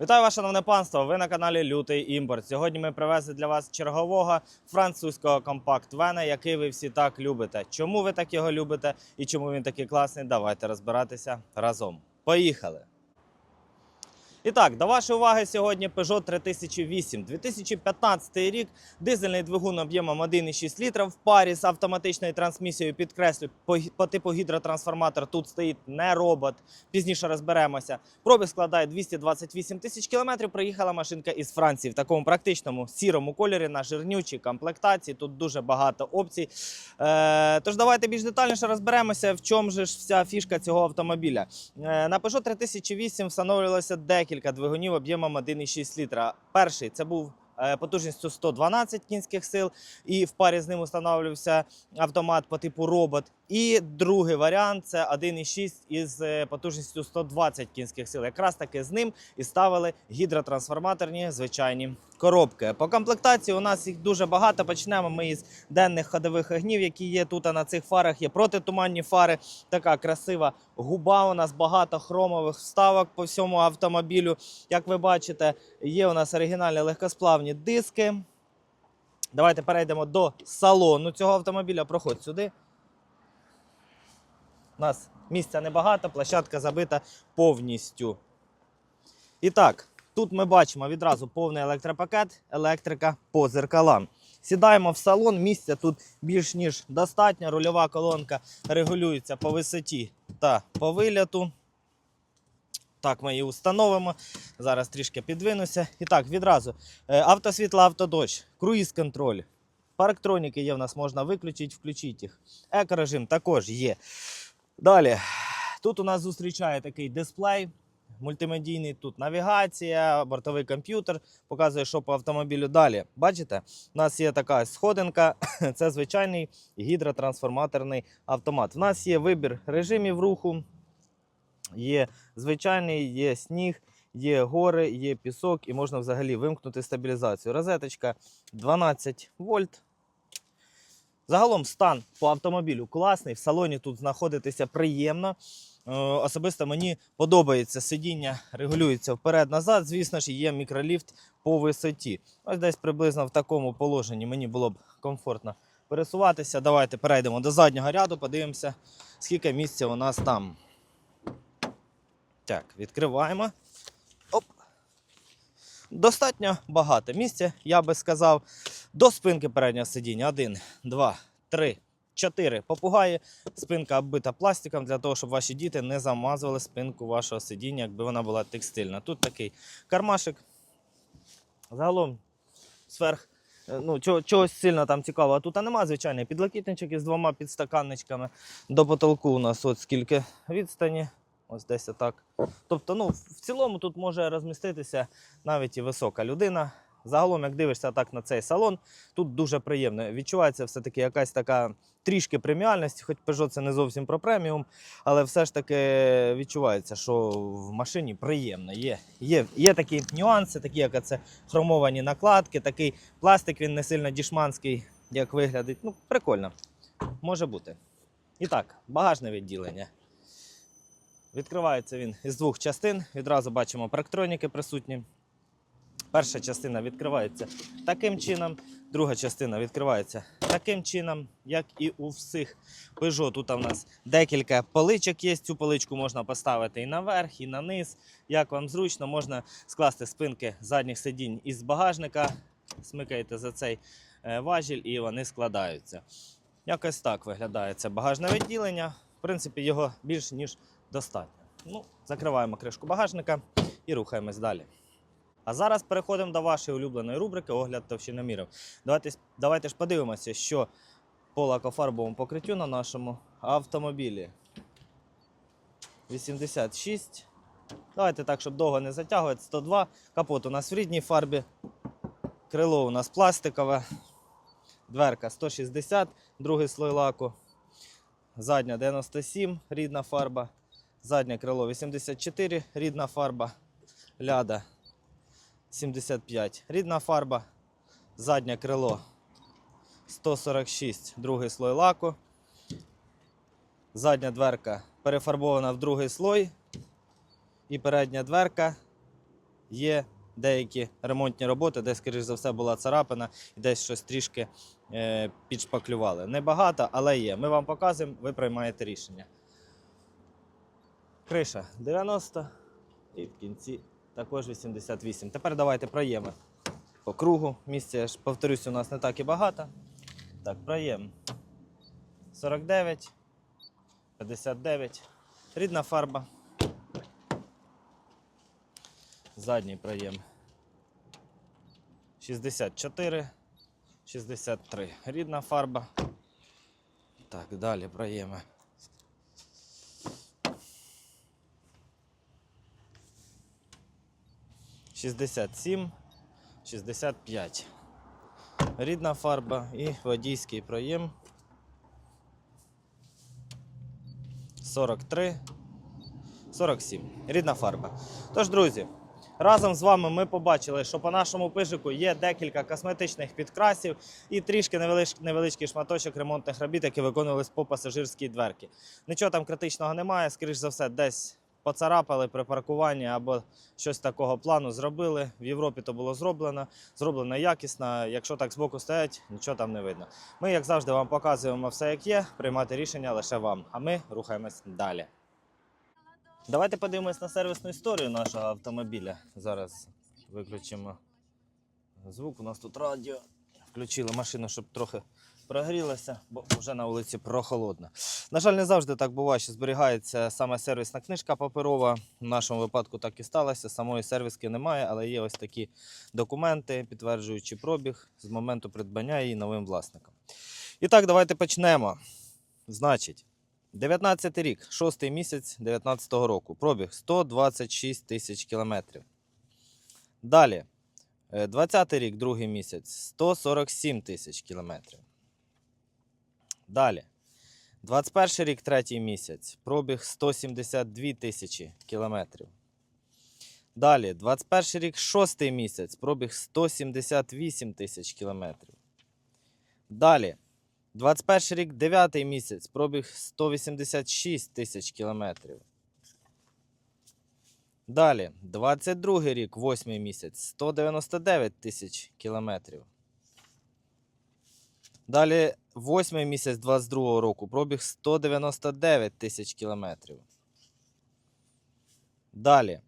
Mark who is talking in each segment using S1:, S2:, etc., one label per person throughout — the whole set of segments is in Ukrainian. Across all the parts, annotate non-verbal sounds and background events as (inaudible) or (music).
S1: Вітаю вас, шановне панство! Ви на каналі Лютий Імпорт. Сьогодні ми привезли для вас чергового французького компакт-вена, який ви всі так любите. Чому ви так його любите і чому він такий класний? Давайте розбиратися разом. Поїхали! І так, до вашої уваги сьогодні Peugeot 3008. 2015 рік, дизельний двигун об'ємом 1,6 літра в парі з автоматичною трансмісією. Підкреслю, по, типу гідротрансформатор тут стоїть не робот. Пізніше розберемося. Пробіг складає 228 тисяч кілометрів. Приїхала машинка із Франції в такому практичному сірому кольорі на жирнючій комплектації. Тут дуже багато опцій. Е, тож давайте більш детальніше розберемося, в чому ж вся фішка цього автомобіля. Е, на Peugeot 3008 встановлювалося декілька двигунів об'ємом 1,6 літра. Перший це був е, потужністю 112 кінських сил, і в парі з ним встановлювався автомат по типу робот. І другий варіант це 1,6 із е, потужністю 120 кінських сил. Якраз таки з ним і ставили гідротрансформаторні звичайні коробки. По комплектації у нас їх дуже багато. Почнемо ми із денних ходових огнів, які є тут. А на цих фарах є протитуманні фари. Така красива губа. У нас багато хромових вставок по всьому автомобілю. Як ви бачите, є у нас оригінальні легкосплавні диски. Давайте перейдемо до салону цього автомобіля. Проходь сюди. У нас місця небагато, площадка забита повністю. І так, тут ми бачимо відразу повний електропакет, електрика по зеркалам. Сідаємо в салон, місця тут більш ніж достатньо. Рульова колонка регулюється по висоті та по виляту. Так, ми її установимо. Зараз трішки підвинуся. І так, відразу. Е, Автосвітло, автодощ, круїз-контроль. Парктроніки є в нас, можна виключити, включити їх. Екорежим також є. Далі. Тут у нас зустрічає такий дисплей мультимедійний. Тут навігація, бортовий комп'ютер, показує, що по автомобілю далі. Бачите, у нас є така сходинка. (clears throat) Це звичайний гідротрансформаторний автомат. У нас є вибір режимів руху. Є звичайний, є сніг, є гори, є пісок, і можна взагалі вимкнути стабілізацію. Розеточка 12 вольт. Загалом стан по автомобілю класний. В салоні тут знаходитися приємно. Е, Особисто мені подобається сидіння, регулюється вперед-назад. Звісно ж, є мікроліфт по висоті. Ось десь приблизно в такому положенні мені було б комфортно пересуватися. Давайте перейдемо до заднього ряду, подивимося, скільки місця у нас там. Так, відкриваємо. Оп. Достатньо багато місця, я би сказав. До спинки переднього сидіння. Один, два, три, чотири попугаї. Спинка оббита пластиком для того, щоб ваші діти не замазували спинку вашого сидіння, якби вона була текстильна. Тут такий кармашик. Загалом сверх. е, Ну, чого- чогось сильно там цікавого тут нема, звичайний підлокітничок із двома підстаканничками. До потолку у нас от скільки відстані. Ось десь отак. Тобто, ну, в цілому тут може розміститися навіть і висока людина. Загалом, як дивишся так на цей салон, тут дуже приємно. Відчувається все-таки якась така трішки преміальність, хоч Peugeot це не зовсім про преміум, але все ж таки відчувається, що в машині приємно. Є, є, є такі нюанси, такі як це хромовані накладки, такий пластик, він не сильно дішманський, як виглядить. Ну, прикольно. Може бути. І так, багажне відділення. Відкривається він із двох частин. Відразу бачимо парктроніки присутні. Перша частина відкривається таким чином, друга частина відкривається таким чином, як і у всіх Peugeot. Тут у нас декілька поличок є. Цю поличку можна поставити і наверх, і на низ. Як вам зручно, можна скласти спинки задніх сидінь із багажника, смикаєте за цей е, важіль і вони складаються. Якось так виглядає це багажне відділення. В принципі, його більш ніж достатньо. Ну, закриваємо кришку багажника і рухаємось далі. А зараз переходимо до вашої улюбленої рубрики Огляд товщиномірів. Давайте, давайте ж подивимося, що по лакофарбовому покриттю на нашому автомобілі. 86. Давайте так, щоб довго не затягувати. 102. Капот у нас в рідній фарбі. Крило у нас пластикове. Дверка 160, другий слой лаку. Задня 97, рідна фарба. Заднє крило 84, рідна фарба. Ляда 75, рідна фарба. Заднє крило 146, другий слой лаку. Задня дверка перефарбована в другий слой. І передня дверка є деякі ремонтні роботи, де, скоріш за все, була царапина і десь щось трішки е, підшпаклювали. Небагато, але є. Ми вам показуємо, ви приймаєте рішення. Криша 90 і в кінці також 88. Тепер давайте проєми по кругу. Місця, я ж повторюсь, у нас не так і багато. Так, проєм 49, 59. Рідна фарба. Задній проєм 64, 63. Рідна фарба. Так, далі проєми. Шістдесят сім, шістдесят п'ять. Рідна фарба і водійський проєм. 43, 47. Рідна фарба. Тож, друзі, разом з вами ми побачили, що по нашому пижику є декілька косметичних підкрасів і трішки невеличкий шматочок ремонтних робіт, які виконувались по пасажирській дверці. Нічого там критичного немає, скоріш за все, десь поцарапали при паркуванні або щось такого плану зробили. В Європі то було зроблено, зроблено якісно. Якщо так збоку стоять, нічого там не видно. Ми, як завжди, вам показуємо все, як є, приймати рішення лише вам. А ми рухаємось далі. Давайте подивимось на сервісну історію нашого автомобіля. Зараз виключимо звук. У нас тут радіо. Включили машину, щоб трохи прогрілася, бо вже на вулиці прохолодно. На жаль, не завжди так буває, що зберігається саме сервісна книжка паперова. В нашому випадку так і сталося. Самої сервіски немає, але є ось такі документи, підтверджуючи пробіг з моменту придбання її новим власником. І так, давайте почнемо. Значить, 19 рік, 6 місяць 19 року. Пробіг 126 тисяч кілометрів. Далі, е, 20 рік, другий місяць 147 тисяч кілометрів. Далі, 21 рік, третій місяць. Пробіг 172 тисячі кілометрів. Далі, 21 рік, шостий місяць. Пробіг 178 тисяч кілометрів. Далі, 21 рік, 9 місяць, пробіг 186 тисяч кілометрів. Далі, 22 рік, 8 місяць, 199 тисяч кілометрів. Далі, 8 місяць 22 року, пробіг 199 тисяч кілометрів. Далі,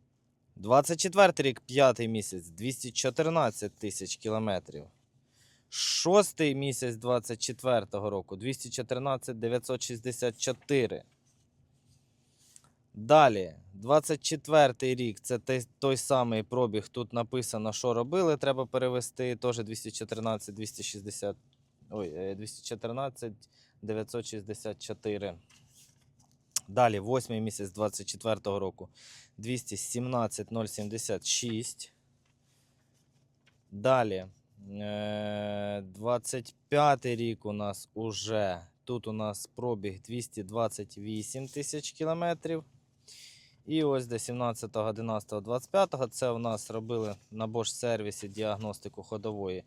S1: 24 рік, 5 місяць, 214 тисяч кілометрів. Шостий місяць 24-го року 214 964. Далі, 24-й рік це той, самий пробіг. Тут написано, що робили. Треба перевести. Теж 214 260. Ой, е, 214 964. Далі, 8 місяць 24-го року 217 076. Далі. Е, 25 рік у нас уже. Тут у нас пробіг 228 тисяч кілометрів. І ось до 17, 11, 25 це у нас робили на Bosch сервісі діагностику ходової.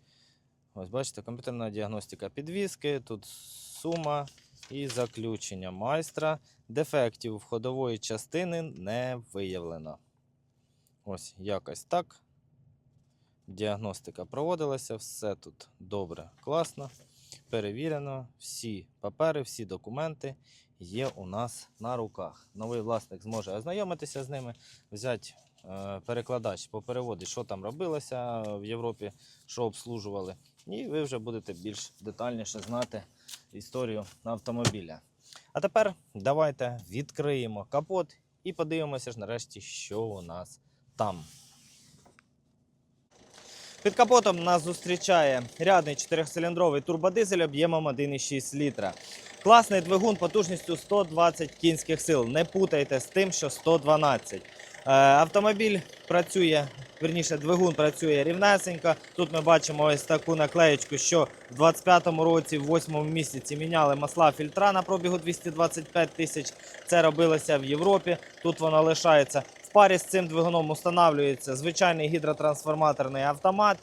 S1: Ось бачите, комп'ютерна діагностика підвіски, тут сума і заключення майстра. Дефектів ходової частини не виявлено. Ось якось так. Діагностика проводилася, все тут добре, класно, перевірено. Всі папери, всі документи є у нас на руках. Новий власник зможе ознайомитися з ними, взяти е, перекладач, попереводити, що там робилося в Європі, що обслужували. І ви вже будете більш детальніше знати історію автомобіля. А тепер давайте відкриємо капот і подивимося ж нарешті, що у нас там. Під капотом нас зустрічає рядний 4-циліндровий турбодизель об'ємом 1,6 літра. Класний двигун потужністю 120 кінських сил. Не путайте з тим, що 112. Е, автомобіль працює, верніше, двигун працює рівнесенько. Тут ми бачимо ось таку наклеєчку, що в 25-му році, в 8-му місяці, міняли масла фільтра на пробігу 225 тисяч. Це робилося в Європі. Тут воно лишається. Парі з цим двигуном встановлюється звичайний гідротрансформаторний автомат.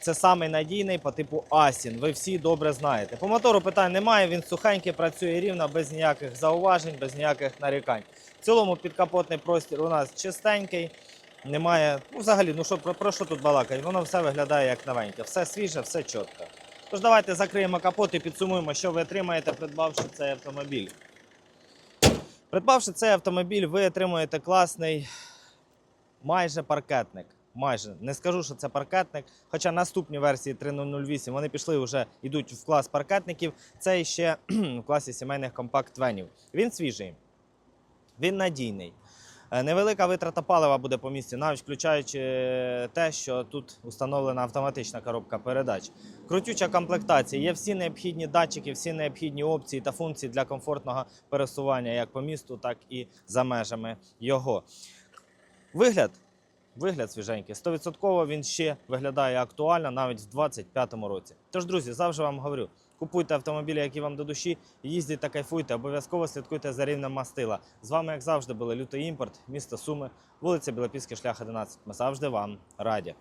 S1: Це самий надійний по типу Асін. Ви всі добре знаєте. По мотору питань немає. Він сухенький, працює рівно, без ніяких зауважень, без ніяких нарікань. В цілому підкапотний простір у нас чистенький. немає. Ну, взагалі, ну що про, про що тут балакати? Воно все виглядає як новеньке, все свіже, все чітко. Тож давайте закриємо капот і підсумуємо, що ви отримаєте, придбавши цей автомобіль. Придбавши цей автомобіль, ви отримуєте класний майже паркетник. Майже не скажу, що це паркетник. Хоча наступні версії 3008 вони пішли вже йдуть в клас паркетників. Це ще (clears throat) в класі сімейних компакт-венів. Він свіжий, він надійний. Е, Невелика витрата палива буде по місці, навіть включаючи те, що тут установлена автоматична коробка передач. Крутюча комплектація. Є всі необхідні датчики, всі необхідні опції та функції для комфортного пересування як по місту, так і за межами його. Вигляд. Вигляд свіженький. 100% він ще виглядає актуально навіть в 2025 році. Тож, друзі, завжди вам говорю: купуйте автомобілі, які вам до душі, їздіть та кайфуйте, обов'язково слідкуйте за рівнем мастила. З вами, як завжди, були лютий імпорт, місто Суми, вулиця Білопільський шлях 11. Ми завжди вам раді.